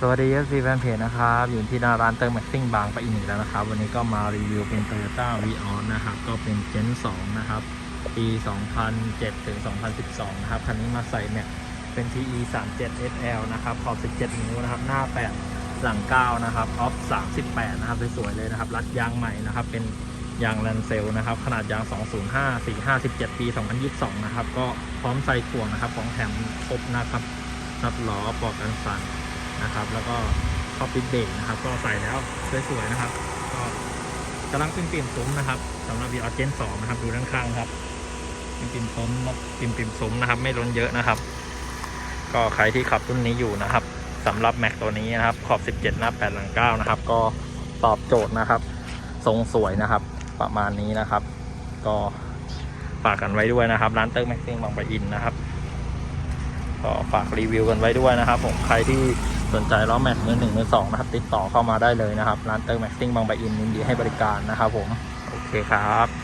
สวัสดีเอฟซีแฟนเพจนะครับ อยู่ที่หน้าร้านเติมแม็กซิ่งบางปะอินอีกแล้วนะครับ วันนี้ก็มารีวิวเป็น Toyota v ีออนะครับ ก็เป็นเจน2นะครับ ปี 2007 ถึง 2012 นะครับ คันนี้มาใส่แม็กเป็น TE 37 SL นะครับขอบ 17 นิ้วนะครับ หน้า 8 หลัง 9 นะครับออฟ 38 นะครับ สวยๆเลยนะครับ รัดยางใหม่นะครับ เป็นยางแลนเซลนะครับ ขนาดยาง 205 457 ปี 2022 นะครับ ก็พร้อมใส่ถ่วงนะครับ ของแถมครบนะครับนัดล้อปลอกกันสั่น นะครับ แล้วก็คอปิดเบรกนะครับ ก็ใส่แล้วสวยๆนะครับ ก็กำลังปิ่มปิ่มๆซุ้มนะครับสำหรับ v ีออเจนสองนะครับ ดูด้านข้างครับ ปิ่มปิ่มๆซุ้มปิ่มปิ่มๆซุ้มนะครับ ไม่ล้นเยอะนะครับ ก็ใครที่ขับรุ่นนี้อยู่นะครับสำหรับแม็กตัวนี้นะครับ ขอบ 17 หน้า 8 หลัง 9 นะครับ ก็ตอบโจทย์นะครับ ทรงสวยนะครับ ประมาณนี้นะครับ ก็ฝากกันไว้ด้วยนะครับ ร้านเติร์กแม็กซิ่งบางปะอินนะครับ ก็ฝากรีวิวกันไว้ด้วยนะครับ ผมใครที่ สนใจล้อแม็กมือหนึ่งมือสองนะครับ ติดต่อเข้ามาได้เลยนะครับ ร้านเติมแม็กซิ่งบางปะอินยินดีให้บริการนะครับผม โอเคครับ